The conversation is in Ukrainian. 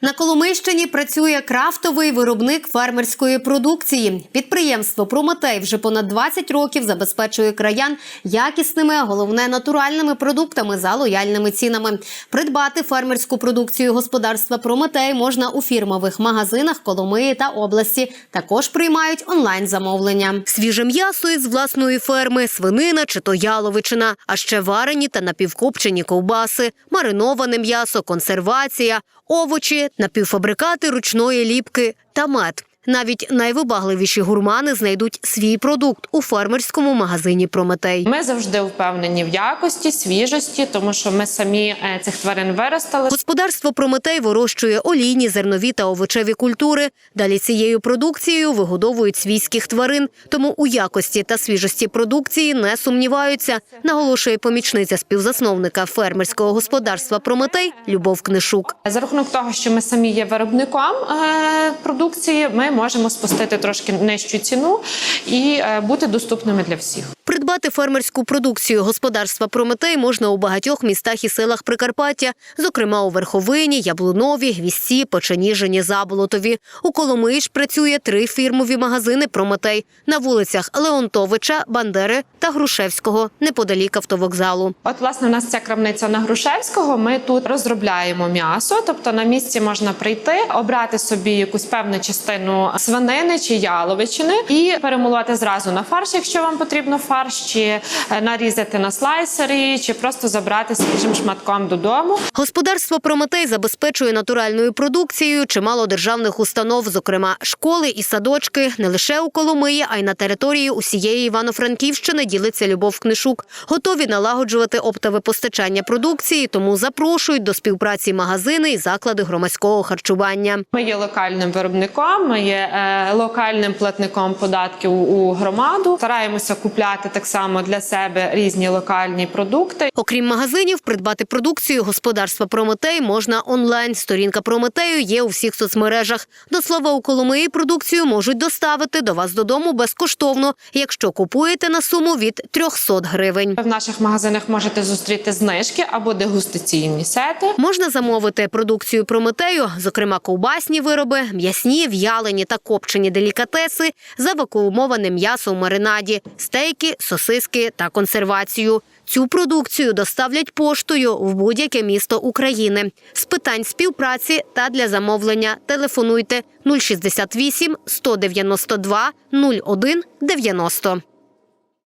На Коломийщині працює крафтовий виробник фермерської продукції. Підприємство Прометей вже понад 20 років забезпечує краян якісними, а головне натуральними продуктами за лояльними цінами. Придбати фермерську продукцію господарства Прометей можна у фірмових магазинах Коломиї та області. Також приймають онлайн замовлення. Свіже м'ясо із власної ферми, свинина чи то яловичина, а ще варені та напівкопчені ковбаси, мариноване м'ясо, консервація, овочі, напівфабрикати ручної ліпки та мед. Навіть найвибагливіші гурмани знайдуть свій продукт у фермерському магазині Прометей. Ми завжди впевнені в якості, свіжості, тому що ми самі е, цих тварин виростали. Господарство Прометей вирощує олійні, зернові та овочеві культури. Далі цією продукцією вигодовують свійських тварин, тому у якості та свіжості продукції не сумніваються, наголошує помічниця співзасновника фермерського господарства Прометей Любов Книшук. За рахунок того, що ми самі є виробником е, продукції, ми можемо спустити трошки нижчу ціну і е, бути доступними для всіх. Придбати фермерську продукцію господарства Прометей можна у багатьох містах і селах Прикарпаття, зокрема у Верховині, Яблунові, Гвісті, Печеніжині, Заболотові. У Коломиї ж працює три фірмові магазини Прометей на вулицях Леонтовича, Бандери та Грушевського, неподалік автовокзалу. От, власне, у нас ця крамниця на Грушевського. Ми тут розробляємо м'ясо, тобто на місці можна прийти, обрати собі якусь певну частину свинини чи яловичини і перемолоти зразу на фарш, якщо вам потрібно фарш, чи е, нарізати на слайсери, чи просто забрати свіжим шматком додому. Господарство Прометей забезпечує натуральною продукцією чимало державних установ, зокрема школи і садочки, не лише у Коломиї, а й на території усієї Івано-Франківщини ділиться Любов Книшук. Готові налагоджувати оптове постачання продукції, тому запрошують до співпраці магазини і заклади громадського харчування. Ми є локальним виробником, ми є е, локальним платником податків у громаду. Стараємося купляти так само для себе різні локальні продукти. Окрім магазинів, придбати продукцію господарства Прометей можна онлайн. Сторінка Прометею є у всіх соцмережах. До слова, у Коломиї продукцію можуть доставити до вас додому безкоштовно, якщо купуєте на суму від 300 гривень. В наших магазинах можете зустріти знижки або дегустаційні сети. Можна замовити продукцію Прометею, зокрема ковбасні вироби, м'ясні, в'ялені та копчені делікатеси, завакуумоване м'ясо в маринаді, стейки, сосиски та консервацію. Цю продукцію доставлять поштою в будь-яке місто України. З питань співпраці та для замовлення телефонуйте 068 192 01 90.